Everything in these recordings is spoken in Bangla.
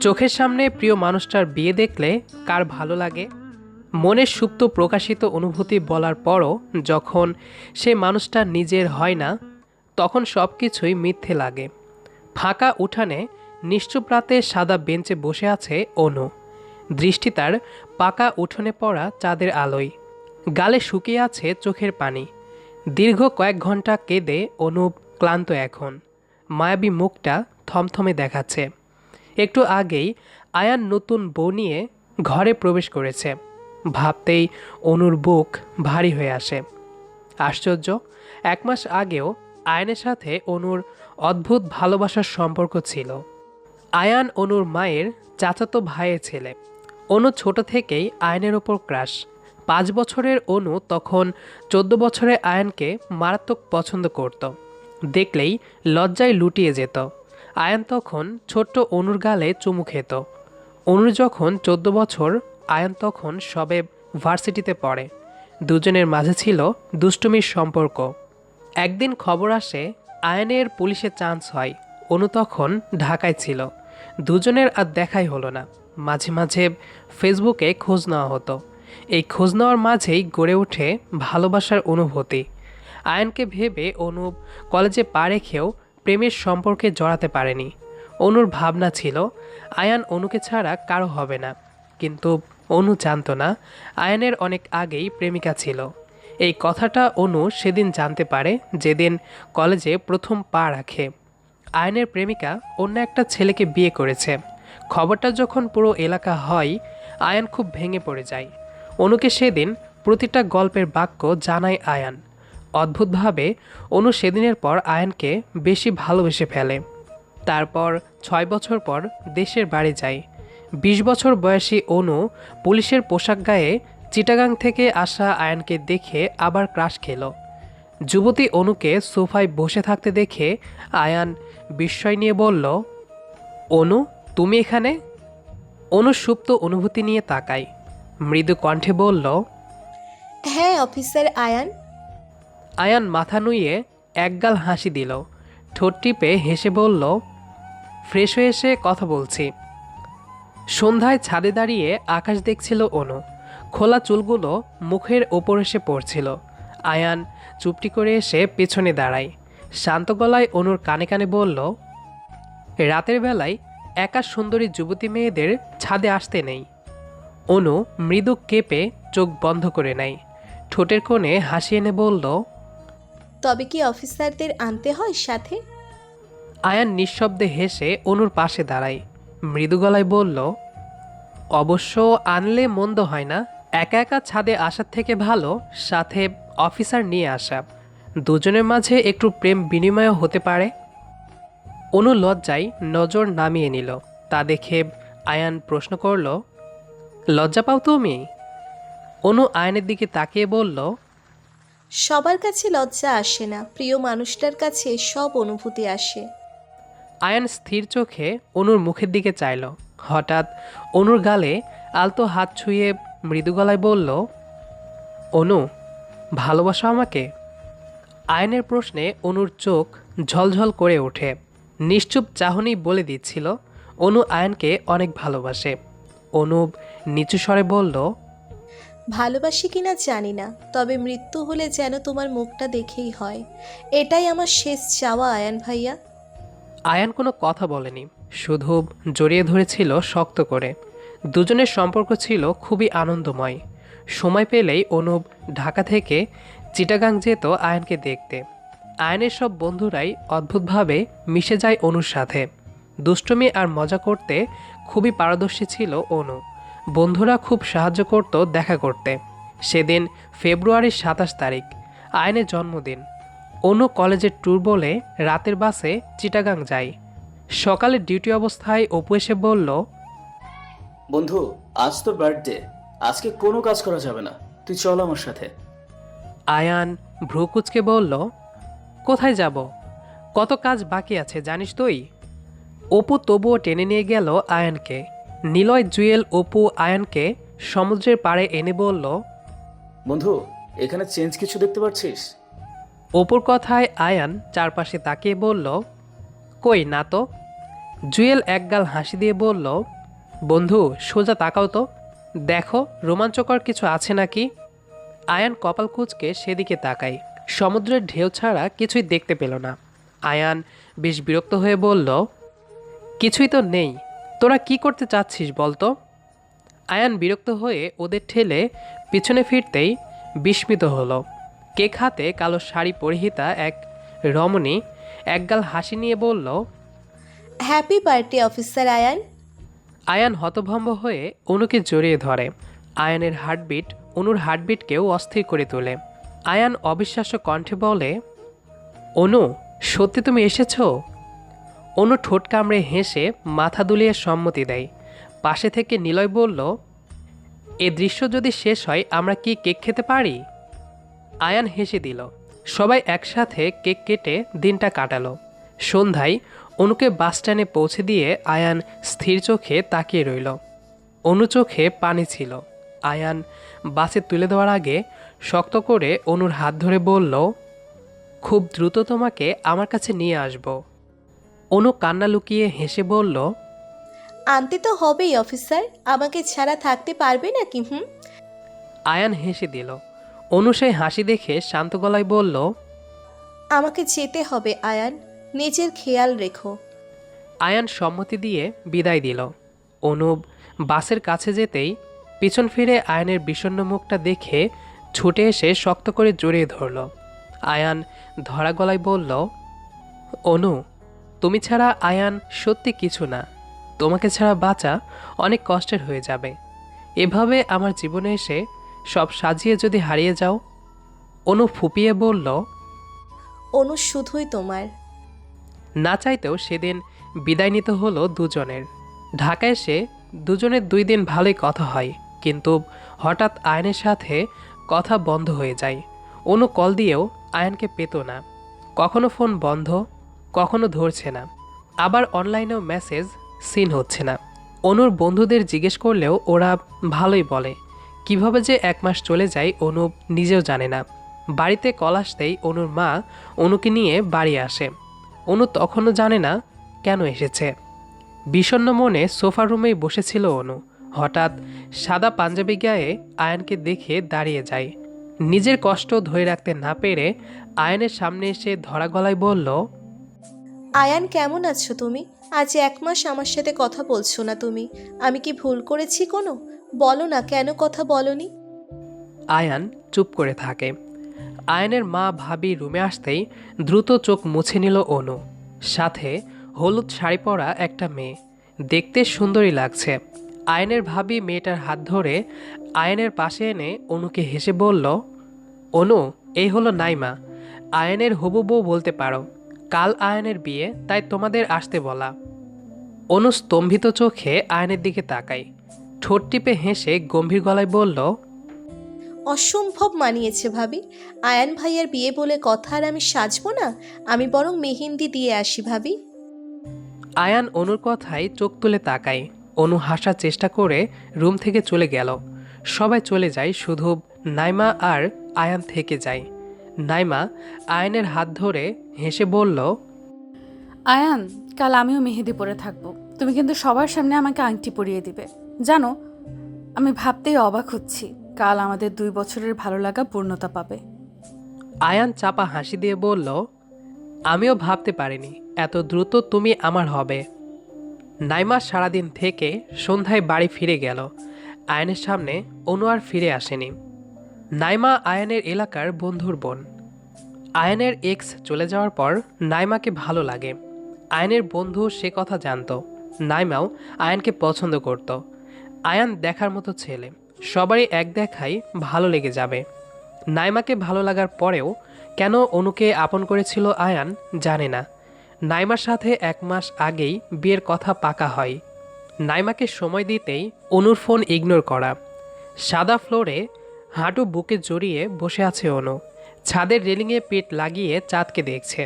চোখের সামনে প্রিয় মানুষটার বিয়ে দেখলে কার ভালো লাগে? মনের সুপ্ত প্রকাশিত অনুভূতি বলার পরও যখন সে মানুষটা নিজের হয় না, তখন সব কিছুই মিথ্যে লাগে। ফাঁকা উঠানে নিশ্চুপ রাতে সাদা বেঞ্চে বসে আছে অনু। দৃষ্টি তার পাকা উঠোনে পড়া চাঁদের আলোয়। গালে শুকিয়ে আছে চোখের পানি। দীর্ঘ কয়েক ঘণ্টা কেঁদে অনুপ ক্লান্ত এখন। মায়াবী মুখটা থমথমে দেখাচ্ছে। একটু আগেই আয়ান নতুন বউ নিয়ে ঘরে প্রবেশ করেছে। ভাবতেই অনুর বুক ভারী হয়ে আসে। আশ্চর্য, এক মাস আগেও আয়নের সাথে অনুর অদ্ভুত ভালোবাসার সম্পর্ক ছিল। আয়ান অনুর মায়ের চাচাতো ভাইয়ের ছেলে। অনু ছোট থেকেই আয়নের ওপর ক্রাশ। পাঁচ বছরের অনু তখন চোদ্দ বছরের আয়নকে মারাত্মক পছন্দ করত। দেখলেই লজ্জায় লুটিয়ে যেত। আয়ান তখন ছোট্ট অনুর গালে চুমু খেত। অনুর যখন চোদ্দ বছর, আয়ান তখন সবে ভার্সিটিতে পড়ে। দুজনের মাঝে ছিল দুষ্টুমির সম্পর্ক। একদিন খবর আসে, আয়নের পুলিশে চান্স হয়। অনু তখন ঢাকায় ছিল। দুজনের আর দেখাই হলো না। মাঝে মাঝে ফেসবুকে খোঁজ নেওয়া হতো। এই খোঁজ নেওয়ার মাঝেই গড়ে ওঠে ভালোবাসার অনুভূতি। আয়নকে ভেবে অনুপ কলেজে পা রেখেও প্রেমের সম্পর্কে জড়াতে পারেনি। অনুর ভাবনা ছিল, আয়ান অনুকে ছাড়া কারও হবে না। কিন্তু অনু জানতো না, আয়ানের অনেক আগেই প্রেমিকা ছিল। এই কথাটা অনু সেদিন জানতে পারে যেদিন কলেজে প্রথম পা রাখে। আয়নের প্রেমিকা অন্য একটা ছেলেকে বিয়ে করেছে। খবরটা যখন পুরো এলাকা হয়, আয়ান খুব ভেঙে পড়ে যায়। অনুকে সেদিন প্রতিটা গল্পের বাক্য জানায় আয়ান। অদ্ভুতভাবে অনু সেদিনের পর আয়নকে বেশি ভালোবেসে ফেলে। তারপর ছয় বছর পর দেশের বাড়ি যায়। বিশ বছর বয়সী অনু পুলিশের পোশাক গায়ে চিটাগাং থেকে আসা আয়নকে দেখে আবার ক্রাশ খেল। যুবতী অনুকে সোফায় বসে থাকতে দেখে আয়ান বিস্ময় নিয়ে বলল, অনু, তুমি এখানে? অনু সুপ্ত অনুভূতি নিয়ে তাকায়। মৃদু কণ্ঠে বলল হ্যাঁ অফিসার আয়ান আয়ান মাথা নুইয়ে একগাল হাসি দিল। ঠোঁট টিপে হেসে বলল, ফ্রেশ হয়ে এসে কথা বলছি। সন্ধ্যায় ছাদে দাঁড়িয়ে আকাশ দেখছিল অনু। খোলা চুলগুলো মুখের ওপর এসে পড়ছিল। আয়ান চুপটি করে এসে পেছনে দাঁড়ায়। শান্ত গলায় অনুর কানে কানে বলল, রাতের বেলায় একা সুন্দরী যুবতী মেয়েদের ছাদে আসতে নেই। অনু মৃদু কেঁপে চোখ বন্ধ করে নেয়। ঠোঁটের কোণে হাসি এনে বলল তবে কি অফিসারদের আনতে হয় সাথে? আয়ান নিঃশব্দে হেসে অনুর পাশে দাঁড়ায়। মৃদু গলায় বলল, অবশ্য আনলে মন্দ হয় না। একা একা ছাদে আসার থেকে ভালো, সাথে অফিসার নিয়ে আসা। দুজনের মাঝে একটু প্রেম বিনিময় হতে পারে। অনু লজ্জায় নজর নামিয়ে নিল। তা দেখে আয়ান প্রশ্ন করল, লজ্জা পাও তুমি? অনু আয়নের দিকে তাকিয়ে বলল সবার কাছে লজ্জা আসে না, প্রিয় মানুষটার কাছে সব অনুভূতি আসে। আয়ান স্থির চোখে অনুর মুখের দিকে চাইল। হঠাৎ অনুর গালে আলতো হাত ছুঁয়ে মৃদু গলায় বলল, অনু, ভালোবাসো আমাকে? আয়নের প্রশ্নে অনুর চোখ ঝলঝল করে ওঠে। নিশ্চুপ চাহনি বলে দিচ্ছিল, অনু আয়নকে অনেক ভালোবাসে। অনুপ নিচু স্বরে বলল ভালোবাসি কিনা জানি না, তবে মৃত্যু হলে যেন তোমার মুখটা দেখেই হয়। এটাই আমার শেষ চাওয়া, আয়ান ভাইয়া। আয়ান কোনো কথা বলেনি, শুধু জড়িয়ে ধরেছিল শক্ত করে। দুজনের সম্পর্ক ছিল খুবই আনন্দময়। সময় পেলেই অনুপ ঢাকা থেকে চিটাগাং যেত আয়নকে দেখতে। আয়নের সব বন্ধুরাই অদ্ভুতভাবে মিশে যায় অনুর সাথে। দুষ্টুমি আর মজা করতে খুবই পারদর্শী ছিল অনু। বন্ধুরা খুব সাহায্য করত দেখা করতে। সেদিন ফেব্রুয়ারির সাতাশ তারিখ আয়নের জন্মদিন। অন্য কলেজের ট্যুর বলে রাতের বাসে চিটাগাং যাই। সকালে ডিউটি অবস্থায় অপু এসে বলল বন্ধু আজ তো বার্থডে। আজকে কোনো কাজ করা যাবে না। তুই চল আমার সাথে। আয়ান ভ্রুকুচকে বলল কোথায় যাব? কত কাজ বাকি আছে জানিস তুই? অপু তবুও টেনে নিয়ে গেল আয়ানকে। নিলয় জুয়েল অপু আয়ানকে সমুদ্রের পাড়ে এনে বলল বন্ধু এখানে চেঞ্জ কিছু দেখতে পাচ্ছিস? অপুর কথায় আয়ান চারপাশে তাকিয়ে বলল কই না তো? জুয়েল একগাল হাসি দিয়ে বলল বন্ধু সোজা তাকাও তো। দেখো রোমাঞ্চকর কিছু আছে নাকি? আয়ান কপাল কুচকে সেদিকে তাকাই সমুদ্রের ঢেউ ছাড়া কিছুই দেখতে পেল না। আয়ান বেশ বিরক্ত হয়ে বলল কিছুই তো নেই। তোরা কি করতে চাচ্ছিস বলতো? আয়ান বিরক্ত হয়ে ওদের ঠেলে পিছনে ফিরতেই বিস্মিত হলো। কেক হাতে কালো শাড়ি পরিহিতা এক রমণী একগাল হাসি নিয়ে বলল happy birthday officer Ayaan. Ayaan হতভম্ব হয়ে অনুকে জড়িয়ে ধরে। আয়ানের হার্টবিট অনুর হার্টবিটকেও অস্থির করে তোলে। আয়ান অবিশ্বাস্য কণ্ঠে বলে অনু সত্যি তুমি এসেছ? অনু ঠোঁট কামড়ে হেসে মাথা দুলিয়ে সম্মতি দেয়। পাশে থেকে নিলয় বলল, এ দৃশ্য যদি শেষ হয়, আমরা কি কেক খেতে পারি? আয়ান হেসে দিল। সবাই একসাথে কেক কেটে দিনটা কাটালো। সন্ধ্যায় অনুকে বাস স্ট্যান্ডে পৌঁছে দিয়ে আয়ান স্থির চোখে তাকিয়ে রইল। অনু চোখে পানি ছিল। আয়ান বাসে তুলে দেওয়ার আগে শক্ত করে অনুর হাত ধরে বলল, খুব দ্রুত তোমাকে আমার কাছে নিয়ে আসব। অনু কান্না লুকিয়ে হেসে বলল আনতে তো হবেই অফিসার। আমাকে ছাড়া থাকতে পারবে নাকি হুম? আয়ান হেসে দিল। অনু সেই হাসি দেখে শান্ত গলায় বলল আমাকে যেতে হবে আয়ান। নিজের খেয়াল রেখো। আয়ান সম্মতি দিয়ে বিদায় দিল। অনুপ বাসের কাছে যেতেই পিছন ফিরে আয়ানের বিষণ্ণ মুখটা দেখে ছুটে এসে শক্ত করে জড়িয়ে ধরল। আয়ান ধরা গলায় বলল অনু তুমি ছাড়া আয়ান সত্যি কিছু না। তোমাকে ছাড়া বাঁচা অনেক কষ্টের হয়ে যাবে। এভাবে আমার জীবনে এসে সব সাজিয়ে যদি হারিয়ে যাও অনু ফুপিয়ে বলল অনু শুধুই তোমার। না চাইতেও সেদিন বিদায় নিতে হলো দুজনের। ঢাকায় এসে দুজনের দুই দিন ভালোই কথা হয় কিন্তু হঠাৎ আয়নের সাথে কথা বন্ধ হয়ে যায়। অনু কল দিয়েও আয়নকে পেত না। কখনো ফোন বন্ধ কখনো ধরছে না। আবার অনলাইনেও মেসেজ সিন হচ্ছে না। অনুর বন্ধুদের জিজ্ঞেস করলেও ওরা ভালোই বলে। কীভাবে যে এক মাস চলে যায় অনু নিজেও জানে না। বাড়িতে কল আসতেই অনুর মা অনুকে নিয়ে বাড়ি আসে। অনু তখনও জানে না কেন এসেছে। বিষণ্ণ মনে সোফা রুমেই বসেছিল অনু। হঠাৎ সাদা পাঞ্জাবি গায়ে আয়নকে দেখে দাঁড়িয়ে যায়। নিজের কষ্ট ধরে রাখতে না পেরে আয়নের সামনে এসে ধরা গলায় বলল আয়ান, কেমন আছো তুমি? আজ এক মাস আমার সাথে কথা বলছো না তুমি। আমি কি ভুল করেছি কোনো? বলো না, কেন কথা বলনি? আয়ান চুপ করে থাকে। আয়নের মা ভাবি রুমে আসতেই দ্রুত চোখ মুছে নিল অনু। সাথে হলুদ শাড়ি পরা একটা মেয়ে। দেখতে সুন্দরী লাগছে। আয়নের ভাবি মেয়েটার হাত ধরে আয়নের পাশে এনে অনুকে হেসে বলল, অনু, এই হলো নাইমা। আয়নের হবু বউ বলতে পারো। কাল আয়নের বিয়ে তাই তোমাদের আসতে বলা। অনু স্তম্ভিত চোখে আয়নের দিকে তাকাই। ঠোঁট টিপে হেসে গম্ভীর গলায় বলল অসম্ভব মানিয়েছে ভাবি। আয়ান ভাইয়ার বিয়ে বলে কথা আর আমি সাজবো না আমি বরং মেহেন্দি দিয়ে আসি ভাবি। আয়ান অনুর কথায় চোখ তুলে তাকাই। অনু হাসার চেষ্টা করে রুম থেকে চলে গেল। সবাই চলে যায় শুধু নাইমা আর আয়ান থেকে যায়। নাইমা আয়নের হাত ধরে হেসে বলল আয়ান কাল আমিও মেহেদি পরে থাকব। তুমি কিন্তু সবার সামনে আমাকে আংটি পরিয়ে দিবে। জানো আমি ভাবতেই অবাক হচ্ছি কাল আমাদের দুই বছরের ভালো লাগা পূর্ণতা পাবে। আয়ান চাপা হাসি দিয়ে বলল আমিও ভাবতে পারিনি এত দ্রুত তুমি আমার হবে। নাইমা সারাদিন থেকে সন্ধ্যায় বাড়ি ফিরে গেল। আয়নের সামনে অনু আর ফিরে আসেনি। নাইমা আয়নের এলাকার বন্ধুর বোন। আয়নের এক্স চলে যাওয়ার পর নাইমাকে ভালো লাগে। আয়নের বন্ধু সে কথা জানতো। নাইমাও আয়নকে পছন্দ করত। আয়ান দেখার মতো ছেলে। সবারই এক দেখাই ভালো লেগে যাবে। নাইমাকে ভালো লাগার পরেও কেন অনুকে আপন করেছিল আয়ান জানে না। নাইমার সাথে এক মাস আগেই বিয়ের কথা পাকা হয়। নাইমাকে সময় দিতেই অনুর ফোন ইগনোর করা। সাদা ফ্লোরে হাঁটু বুকে জড়িয়ে বসে আছে অনু। ছাদের রেলিংয়ে পিঠ লাগিয়ে চাঁদকে দেখছে।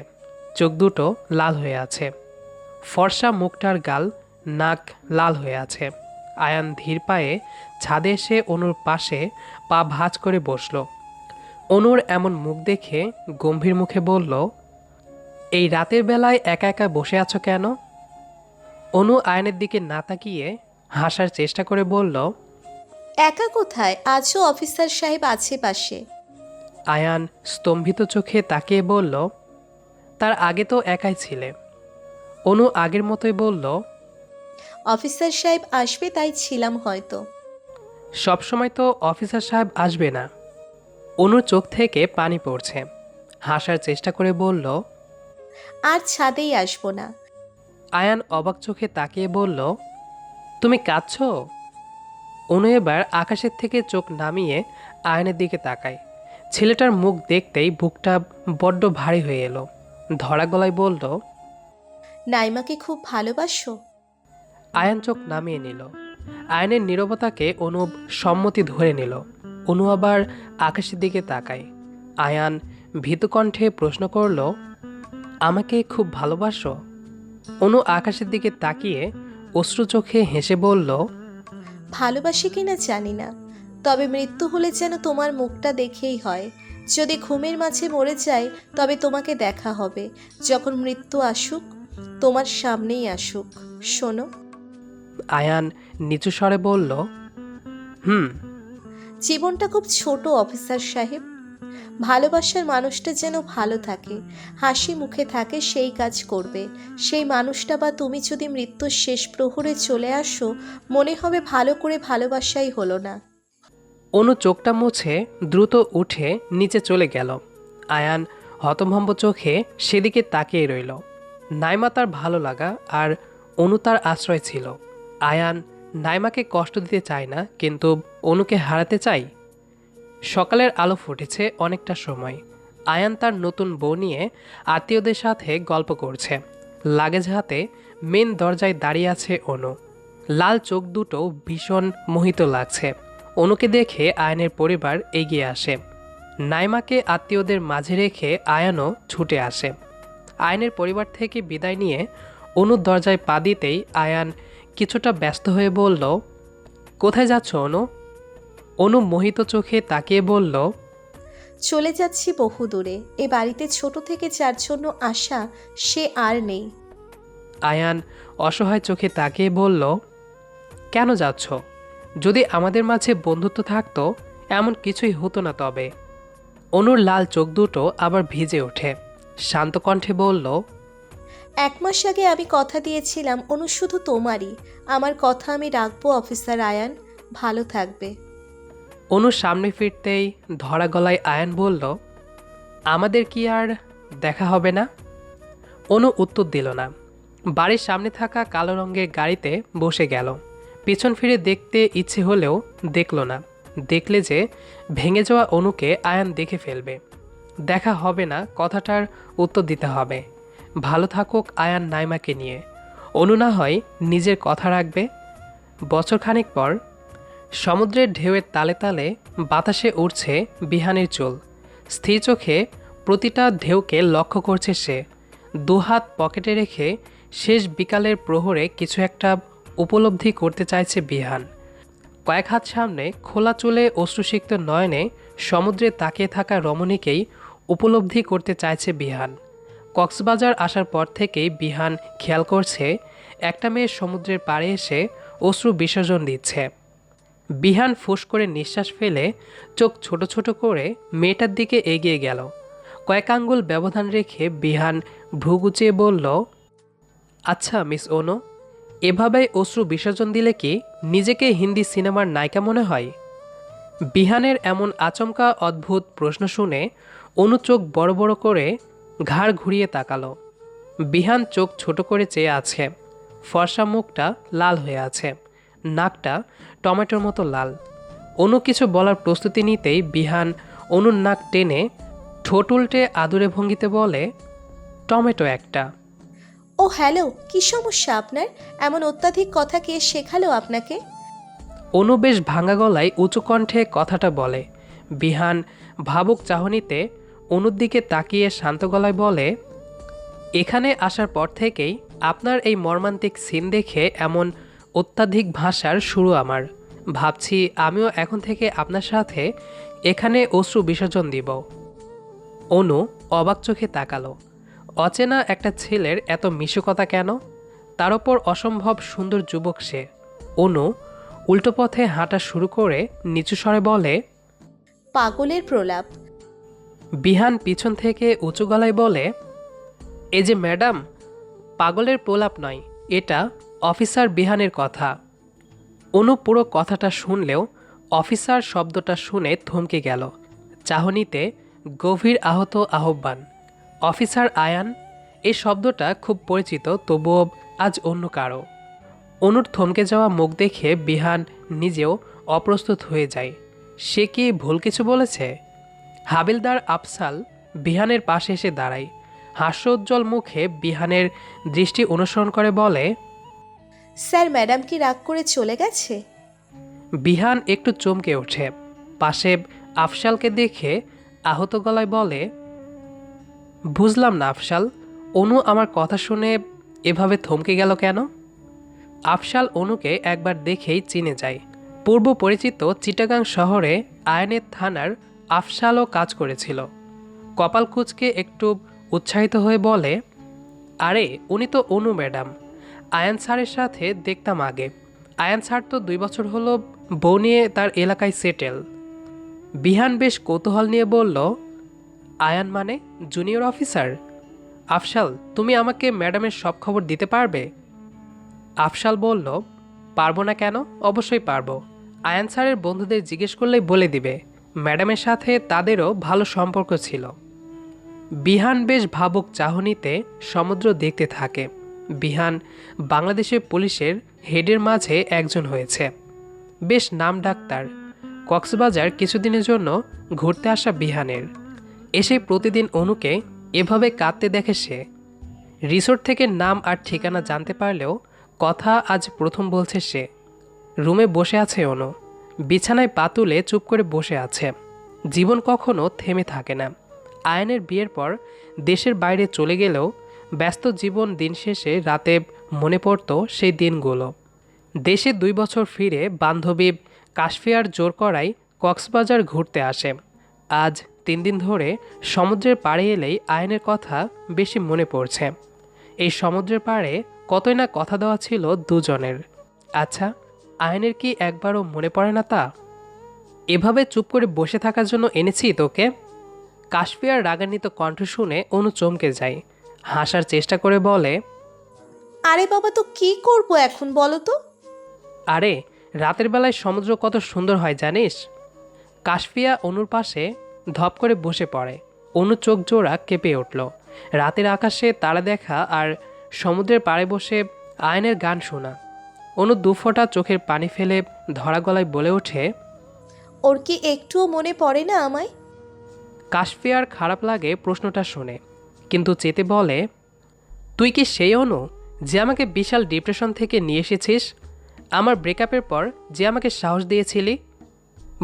চোখ দুটো লাল হয়ে আছে। ফর্সা মুখটার গাল নাক লাল হয়ে আছে। আয়ান ধীর পায়ে ছাদে এসে অনুর পাশে পা ভাঁজ করে বসল। অনুর এমন মুখ দেখে গম্ভীর মুখে বলল, এই রাতের বেলায় একা একা বসে আছো কেন? অনু আয়নের দিকে না তাকিয়ে হাসার চেষ্টা করে বলল, একা কোথায়? আজও অফিসার সাহেব আছে পাশে। আয়ান স্তম্ভিত চোখে তাকিয়ে বলল তার আগে তো একাই ছিলে। অনু আগের মতোই বলল অফিসার সাহেব আসবে তাই ছিলাম হয়তো। সবসময় তো অফিসার সাহেব আসবে না। অনুর চোখ থেকে পানি পড়ছে। হাসার চেষ্টা করে বলল আর ছাদেই আসব না। আয়ান অবাক চোখে তাকিয়ে বলল তুমি কাঁদছ? অনু এবার আকাশের থেকে চোখ নামিয়ে আয়নের দিকে তাকায়। ছেলেটার মুখ দেখতেই বুকটা বড্ড ভারী হয়ে এলো। ধরা গলায় বলল নাইমাকে খুব ভালোবাসো। আয়ান চোখ নামিয়ে নিল। আয়নের নীরবতাকে অনুপ সম্মতি ধরে নিল। অনু আবার আকাশের দিকে তাকায়। আয়ান ভীতকণ্ঠে প্রশ্ন করল আমাকে খুব ভালোবাসো? অনু আকাশের দিকে তাকিয়ে অশ্রু চোখে হেসে বলল ভালোবাসি কিনা জানি না। তবে মৃত্যু হলে যেন তোমার মুখটা দেখেই হয়। যদি ঘুমের মাঝে মরে যাই তবে তোমাকে দেখা হবে। যখন মৃত্যু আসুক তোমার সামনেই আসুক। শোনো। আয়ান নিচু স্বরে বলল হুম। জীবনটা খুব ছোট অফিসার সাহেব। ভালোবাসার মানুষটা যেন ভালো থাকে। হাসি মুখে থাকে সেই কাজ করবে। সেই মানুষটা বা তুমি যদি মৃত্যুর শেষ প্রহরে চলে আসো মনে হবে ভালো করে ভালোবাসাই হলো না। অনু চোখটা মুছে দ্রুত উঠে নিচে চলে গেল। আয়ান হতভম্ব চোখে সেদিকে তাকিয়ে রইল। নাইমা তার ভালো লাগা আর অনু তার আশ্রয় ছিল। আয়ান নাইমাকে কষ্ট দিতে চায় না, কিন্তু অনুকে হারাতে চাই? সকালের আলো ফুটেছে অনেকটা সময়। আয়ান তার নতুন বউ নিয়ে আত্মীয়দের সাথে গল্প করছে। লাগেজ হাতে মেন দরজায় দাঁড়িয়ে আছে অনু। লাল চোখ দুটো ভীষণ মোহিত লাগছে। অনুকে দেখে আয়নের পরিবার এগিয়ে আসে। নাইমাকে আত্মীয়দের মাঝে রেখে আয়ানও ছুটে আসে। আয়নের পরিবার থেকে বিদায় নিয়ে অনুর দরজায় পা দিতেই আয়ান কিছুটা ব্যস্ত হয়ে বলল কোথায় যাচ্ছ অনু? অনু মোহিত চোখে তাকিয়ে বলল চলে যাচ্ছি বহু দূরে। এ বাড়িতে ছোট থেকে যার জন্য আশা সে আর নেই। আয়ান অসহায় চোখে তাকিয়ে বলল কেন যাচ্ছ? যদি আমাদের মাঝে বন্ধুত্ব থাকতো এমন কিছুই হতো না তবে। অনুর লাল চোখ দুটো আবার ভিজে ওঠে। শান্ত কণ্ঠে বলল এক মাস আগে আমি কথা দিয়েছিলাম অনু শুধু তোমারই। আমার কথা আমি রাখব অফিসার আয়ান। ভালো থাকবে। অনুর সামনে ফিরতেই ধরা গলায় আয়ান বলল আমাদের কি আর দেখা হবে না? অনু উত্তর দিল না। বাড়ির সামনে থাকা কালো রঙের গাড়িতে বসে গেল। পিছন ফিরে দেখতে ইচ্ছে হলেও দেখল না। দেখলে যে ভেঙে যাওয়া অনুকে আয়ান দেখে ফেলবে। দেখা হবে না, কথাটার উত্তর দিতে হবে। ভালো থাকুক আয়ান নাইমাকে নিয়ে। অনু না হয় নিজের কথা রাখবে। বছরখানেক পর সমুদ্রের ঢেউয়ের তালে তালে বাতাসে উড়ছে বিহানের চুল। স্থির চোখে প্রতিটা ঢেউকে লক্ষ্য করছে সে। দুহাত পকেটে রেখে শেষ বিকালের প্রহরে কিছু একটা উপলব্ধি করতে চাইছে বিহান। কয়েক হাত সামনে খোলা চুলে অশ্রুসিক্ত নয়নে সমুদ্রে তাকিয়ে থাকা রমণীকেই উপলব্ধি করতে চাইছে বিহান। কক্সবাজার আসার পর থেকেই বিহান খেয়াল করছে, একটা মেয়ে সমুদ্রের পাড়ে এসে অশ্রু বিসর্জন দিচ্ছে। বিহান ফুস করে নিঃশ্বাস ফেলে চোখ ছোট ছোট করে মেয়েটার দিকে এগিয়ে গেল। কয়েক আঙ্গুল ব্যবধান রেখে বিহান গুছিয়ে বলল আচ্ছা মিস অনু এভাবেই অশ্রু বিসর্জন দিলে কি নিজেকে হিন্দি সিনেমার নায়িকা মনে হয়? বিহানের এমন আচমকা অদ্ভুত প্রশ্ন শুনে অনু চোখ বড় বড় করে ঘাড় ঘুরিয়ে তাকালো। বিহান চোখ ছোট করে চেয়ে আছে। ফর্সা মুখটা লাল হয়ে আছে। নাকটা টমেটোর মতো লাল। অনু কিছু বলার প্রস্তুতি নিতেই বিহান অনুর নাক টেনে ঠোঁট উল্টে আদুরে ভঙ্গিতে বলে, টমেটো একটা। ও হ্যালো, কি সমস্যা আপনার? এমন অত্যাধিক কথা কে শেখালো আপনাকে? অনু বেশ ভাঙা গলায় উঁচু কণ্ঠে কথাটা বলে। বিহান ভাবুক চাহনিতে অনুর দিকে তাকিয়ে শান্ত গলায় বলে, এখানে আসার পর থেকেই আপনার এই মর্মান্তিক সিন দেখে এমন অত্যাধিক ভাষার শুরু আমার। ভাবছি আমিও এখন থেকে আপনার সাথে এখানে অশ্রু বিসর্জন দিব। অনু অবাক চোখে তাকালো। অচেনা একটা ছেলের এত মিশুকতা কেন? তার ওপর অসম্ভব সুন্দর যুবক সে। অনু উল্টো পথে হাঁটা শুরু করে নিচু স্বরে বলে পাগলের প্রলাপ। বিহান পিছন থেকে উঁচু গলায় বলে এই যে ম্যাডাম পাগলের প্রলাপ নয় এটা অফিসার বিহানের কথা। অনু পুরো কথাটা শুনলেও অফিসার শব্দটা শুনে থমকে গেল চাহনিতে গভীর আহত আহ্বান। অফিসার আয়ান এই শব্দটা খুব পরিচিত তবুও আজ অন্য কারও। অনুর থমকে যাওয়া মুখ দেখে বিহান নিজেও অপ্রস্তুত হয়ে যায়। সে কি ভুল কিছু বলেছে? হাবিলদার আফসাল বিহানের পাশে এসে দাঁড়ায়। হাস্যোজ্জ্বল মুখে বিহানের দৃষ্টি অনুসরণ করে বলে স্যার ম্যাডাম কি রাগ করে চলে গেছে? বিহান একটু চমকে ওঠে। পাশে আফসালকে দেখে আহত গলায় বলে বুঝলাম না আফসাল অনু আমার কথা শুনে এভাবে থমকে গেল কেন? আফসাল অনুকে একবার দেখেই চিনে যায়। পূর্ব পরিচিত চিটাগাং শহরে আয়নের থানার আফসালও কাজ করেছিল। কপাল কুচকে একটু উৎসাহিত হয়ে বলে, আরে, উনি তো অনু ম্যাডাম। আয়ান স্যারের সাথে দেখতাম আগে। আয়ান স্যার তো দুই বছর হলো বউ তার এলাকায় সেটেল। বিহান বেশ কৌতূহল নিয়ে বলল আয়ান মানে জুনিয়র অফিসার আফসাল তুমি আমাকে ম্যাডামের সব খবর দিতে পারবে? আফসাল বলল, পারব না কেন? অবশ্যই পারব। আয়ান স্যারের বন্ধুদের জিজ্ঞেস করলেই বলে দিবে ম্যাডামের সাথে তাদেরও ভালো সম্পর্ক ছিল। বিহান বেশ ভাবুক চাহনিতে সমুদ্র দেখতে থাকে। বিহান বাংলাদেশের পুলিশের হেডের মাঝে একজন হয়েছে। বেশ নাম ডাক্তার। কক্সবাজার কিছুদিনের জন্য ঘুরতে আসা বিহানের। এসে প্রতিদিন অনুকে এভাবে কাঁদতে দেখে সে। রিসোর্ট থেকে নাম আর ঠিকানা জানতে পারলেও কথা আজ প্রথম বলছে সে। রুমে বসে আছে অনু। বিছানায় পাতুলে চুপ করে বসে আছে। জীবন কখনো থেমে থাকে না। আয়নের বিয়ের পর দেশের বাইরে চলে গেলেও ব্যস্ত জীবন দিন শেষে রাতে মনে পড়ত সেই দিনগুলো। দেশে দুই বছর ফিরে বান্ধবী কাশফিয়ার জোর করায় কক্সবাজার ঘুরতে আসে। আজ তিন দিন ধরে সমুদ্রের পাড়ে এলেই আয়নের কথা বেশি মনে পড়ছে। এই সমুদ্রের পাড়ে কতই না কথা দেওয়া ছিল দুজনের। আচ্ছা আয়নের কি একবারও মনে পড়ে না তা? এভাবে চুপ করে বসে থাকার জন্য এনেছি তোকে। কাশফিয়ার রাগান্বিত কণ্ঠ শুনে অনু চমকে যায়। হাসার চেষ্টা করে বলে আরে বাবা তো কি করব এখন বলো তো? আরে রাতের বেলায় সমুদ্র কত সুন্দর হয় জানিস? কাশফিয়া অনুর পাশে ধপ করে বসে পড়ে। অনু চোখ জোড়া কেঁপে উঠল। রাতের আকাশে তারা দেখা আর সমুদ্রের পাড়ে বসে আয়নের গান শোনা। অনু দুফোঁটা চোখের পানি ফেলে ধরা গলায় বলে ওঠে ওর কি একটুও মনে পড়ে না আমায়? কাশফিয়ার খারাপ লাগে প্রশ্নটা শুনে কিন্তু চেতে বলে তুই কি সেই অনু যে আমাকে বিশাল ডিপ্রেশন থেকে নিয়ে এসেছিস? আমার ব্রেকআপের পর যে আমাকে সাহস দিয়েছিলি?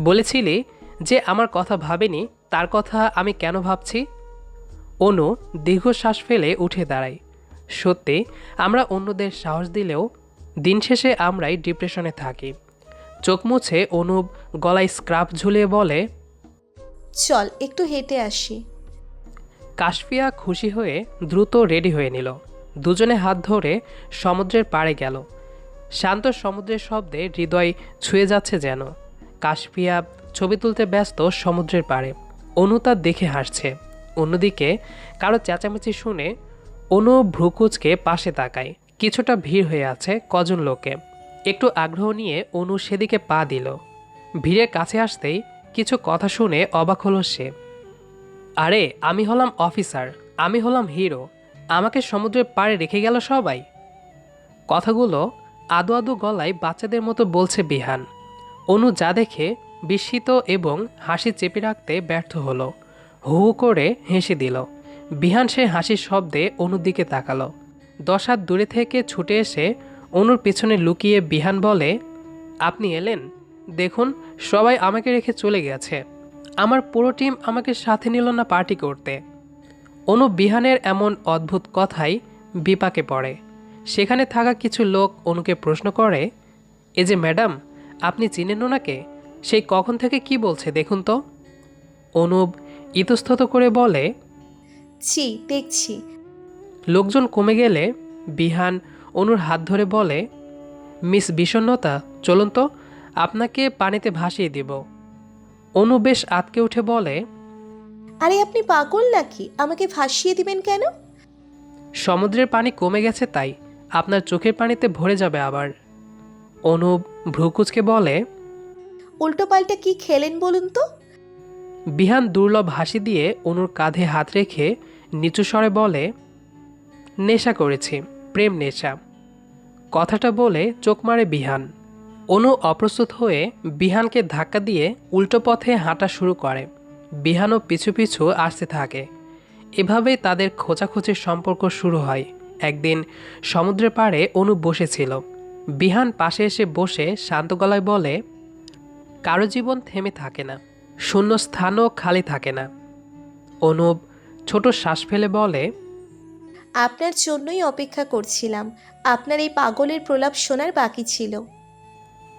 বলেছিলি যে আমার কথা ভাবেনি তার কথা আমি কেন ভাবছি? অনু দীর্ঘশ্বাস ফেলে উঠে দাঁড়ায়। সত্যি আমরা অন্যদের সাহস দিলেও দিন শেষে আমরাই ডিপ্রেশনে থাকি। চোখ মুছে অনুপ গলায় স্ক্রাফ ঝুলিয়ে বলে চল একটু হেঁটে আসি। কাশফিয়া খুশি হয়ে দ্রুত রেডি হয়ে নিল। দুজনে হাত ধরে সমুদ্রের পাড়ে গেল। শান্ত সমুদ্রের শব্দে হৃদয় ছুঁয়ে যাচ্ছে যেন। কাশফিয়া ছবি তুলতে ব্যস্ত সমুদ্রের পাড়ে। অনু তা দেখে হাসছে। অন্যদিকে কারও চেঁচামেচি শুনে অনু ভ্রুকুচকে পাশে তাকায়। কিছুটা ভিড় হয়ে আছে কজন লোকে। একটু আগ্রহ নিয়ে অনু সেদিকে পা দিল। ভিড়ের কাছে আসতেই কিছু কথা শুনে অবাক হলো সে। আরে, আমি হলাম অফিসার। আমি হলাম হিরো। আমাকে সমুদ্রের পাড়ে রেখে গেল সবাই? কথাগুলো আদো আদো গলায় বাচ্চাদের মতো বলছে বিহান। অনু যা দেখে বিস্মিত এবং হাসি চেপে রাখতে ব্যর্থ হলো। হু করে হেসে দিল। বিহান সে হাসির শব্দে অনুর দিকে তাকালো। দশ হাত দূরে থেকে ছুটে এসে অনুর পেছনে লুকিয়ে বিহান বলে, আপনি এলেন? দেখুন, সবাই আমাকে রেখে চলে গেছে। আমার পুরো টিম আমাকে সাথে নিল না পার্টি করতে। অনু বিহানের এমন অদ্ভুত কথাই বিপাকে পড়ে। সেখানে থাকা কিছু লোক অনুকে প্রশ্ন করে, এ যে ম্যাডাম, আপনি চিনেন ওনাকে? সেই কখন থেকে কি বলছে দেখুন তো। অনুব ইতস্তত করে বলে জি দেখছি। লোকজন কমে গেলে বিহান অনুর হাত ধরে বলে মিস বিষণ্ণতা চলুন তো আপনাকে পানিতে ভাসিয়ে দিব। অনু বেশ আতকে উঠে বলে আরে আপনি পাগল নাকি? আমাকে ভাসিয়ে দিবেন কেন? সমুদ্রের পানি কমে গেছে তাই আপনার চোখের পানিতে ভরে যাবে আবার। অনুপ ভ্রুকুচকে বলে উল্টো পাল্টা কি খেলেন বলুন তো? বিহান দুর্লভ হাসি দিয়ে অনুর কাঁধে হাত রেখে নিচু স্বরে বলে, নেশা করেছি, প্রেম নেশা। কথাটা বলে চোখ মারে বিহান। অনু অপ্রস্তুত হয়ে বিহানকে ধাক্কা দিয়ে উল্টো পথে হাঁটা শুরু করে। বিহানও পিছু পিছু আসতে থাকে। এভাবেই তাদের খোঁচাখুচির সম্পর্ক শুরু হয়। একদিন সমুদ্রের পাড়ে অনু বসেছিল। বিহান পাশে এসে বসে শান্ত গলায় বলে কারও জীবন থেমে থাকে না শূন্য স্থানও খালি থাকে না। অনুপ ছোট শ্বাস ফেলে বলে আপনার জন্যই অপেক্ষা করছিলাম। আপনার এই পাগলের প্রলাপ শোনার বাকি ছিল।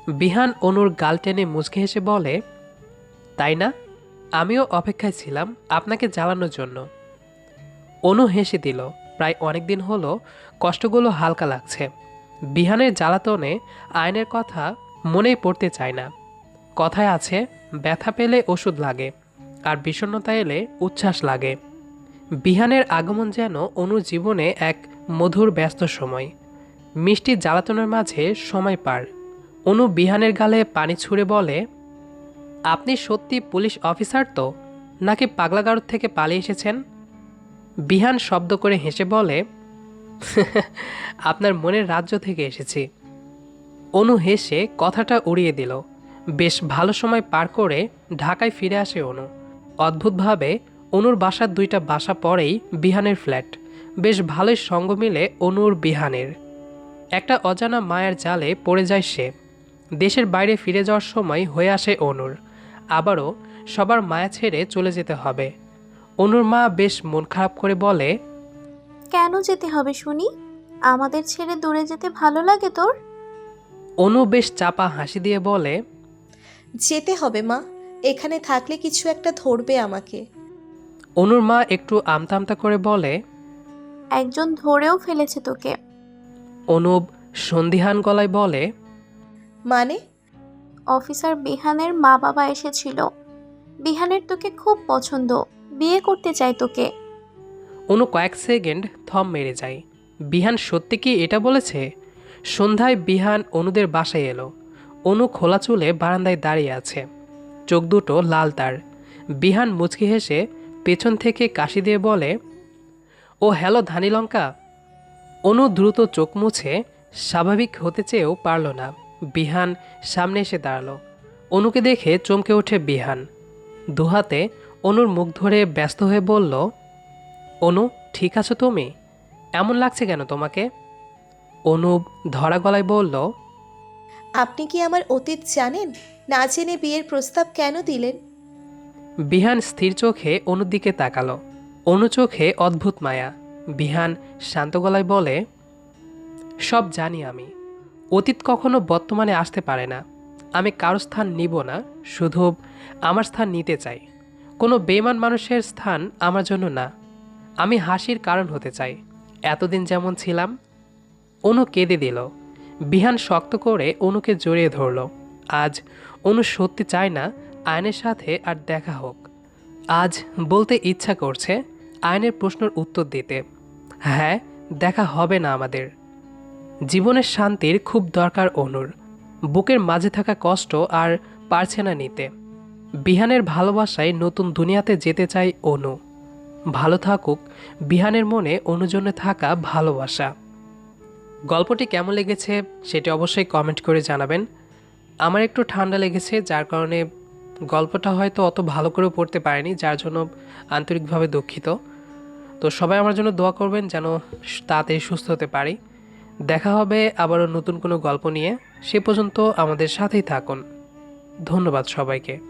বিহান অনুর গাল টেনে মুচকে হেসে বলে তাই না? আমিও অপেক্ষায় ছিলাম আপনাকে জ্বালানোর জন্য। অনু হেসে দিল প্রায় অনেক দিন হলো কষ্টগুলো হালকা লাগছে। বিহানের জ্বালাতনে আইনের কথা মনেই পড়তে চায় না। কথায় আছে, ব্যথা পেলে ওষুধ লাগে, আর বিষণ্ণতা এলে উচ্ছ্বাস লাগে। বিহানের আগমন যেন অনুর জীবনে এক মধুর ব্যস্ত সময়। মিষ্টি জ্বালাতনের মাঝে সময় পার। অনু বিহানের গালে পানি ছুঁড়ে বলে, আপনি সত্যি পুলিশ অফিসার তো? নাকি পাগলাগারদ থেকে পালিয়ে এসেছেন? বিহান শব্দ করে হেসে বলে, আপনার মনের রাজ্য থেকে এসেছি। অনু হেসে কথাটা উড়িয়ে দিল। বেশ ভালো সময় পার করে ঢাকায় ফিরে আসে অনু। অদ্ভুতভাবে অনুর বাসার দুইটা বাসা পরেই বিহানের ফ্ল্যাট। বেশ ভালোই সঙ্গ মিলে অনুর বিহানের। একটা অজানা মায়ের জালে পড়ে যায় সে। দেশের বাইরে ফিরে যাওয়ার সময় হয়ে আসে অনুর। আবারও সবার মায়া ছেড়ে চলে যেতে হবে। অনুর মা বেশ মন খারাপ করে বলে কেন যেতে হবে শুনি? আমাদের ছেড়ে দূরে যেতে ভালো লাগে তোর? অনু বেশ চাপা হাসি দিয়ে বলে যেতে হবে মা। এখানে থাকলে কিছু একটা ধরবে আমাকে। অনুর মা একটু আমতা আমতা করে বলে একজন ধরেও ফেলেছে তোকে। অনুপ সন্দিহান গলায় বলে মানে? অফিসার বিহানের মা বাবা এসেছিল। বিহানের তোকে খুব পছন্দ। বিয়ে করতে চাই তোকে। অনু কয়েক সেকেন্ড থম মেরে যায়। বিহান সত্যি কি এটা বলেছে? সন্ধ্যায় বিহান অনুদের বাসায় এলো। অনু খোলা চুলে বারান্দায় দাঁড়িয়ে আছে। চোখ দুটো লাল তার। বিহান মুচকি হেসে পেছন থেকে কাশি দিয়ে বলে, ও হ্যালো ধানি লঙ্কা অনু দ্রুত চোখ মুছে স্বাভাবিক হতে চেয়েও পারল না। বিহান সামনে এসে দাঁড়াল। অনুকে দেখে চমকে ওঠে বিহান। দুহাতে অনুর মুখ ধরে ব্যস্ত হয়ে বলল, অনু, ঠিক আছো তুমি? এমন লাগছে কেন তোমাকে? অনুপ ধরা গলায় বলল আপনি কি আমার অতীত জানেন? না জেনে বিয়ের প্রস্তাব কেন দিলেন? বিহান স্থির চোখে অনুর দিকে তাকালো। অনু চোখে অদ্ভুত মায়া। বিহান শান্ত গলায় বলে, সব জানি আমি। অতীত কখনো বর্তমানে আসতে পারে না। আমি কারও স্থান নিব না। শুধু আমার স্থান নিতে চাই। কোনো বেমান মানুষের স্থান আমার জন্য না। আমি হাসির কারণ হতে চাই। এতদিন যেমন ছিলাম, অনু কেঁদে দিল। বিহান শক্ত করে অনুকে জড়িয়ে ধরল। আজ অনু সত্যি চায় না আয়নের সাথে আর দেখা হোক। আজ বলতে ইচ্ছা করছে আয়নের প্রশ্নের উত্তর দিতে। হ্যাঁ দেখা হবে না আমাদের। জীবনের শান্তির খুব দরকার অনুর। বুকের মাঝে থাকা কষ্ট আর পারছে না নিতে। বিহানের ভালোবাসায় নতুন দুনিয়াতে যেতে চাই অনু। ভালো থাকুক বিহানের মনে অনুজনে থাকা ভালোবাসা। গল্পটি কেমন লেগেছে সেটি অবশ্যই কমেন্ট করে জানাবেন। আমার একটু ঠান্ডা লেগেছে, যার কারণে গল্পটা হয়তো অত ভালো করে পড়তে পারিনি, যার জন্য আন্তরিকভাবে দুঃখিত। তো সবাই আমার জন্য দোয়া করবেন যেন তাড়াতাড়ি সুস্থ হতে পারি। দেখা হবে আবারও নতুন কোনো গল্প নিয়ে। সে পর্যন্ত আমাদের সাথেই থাকুন। ধন্যবাদ সবাইকে।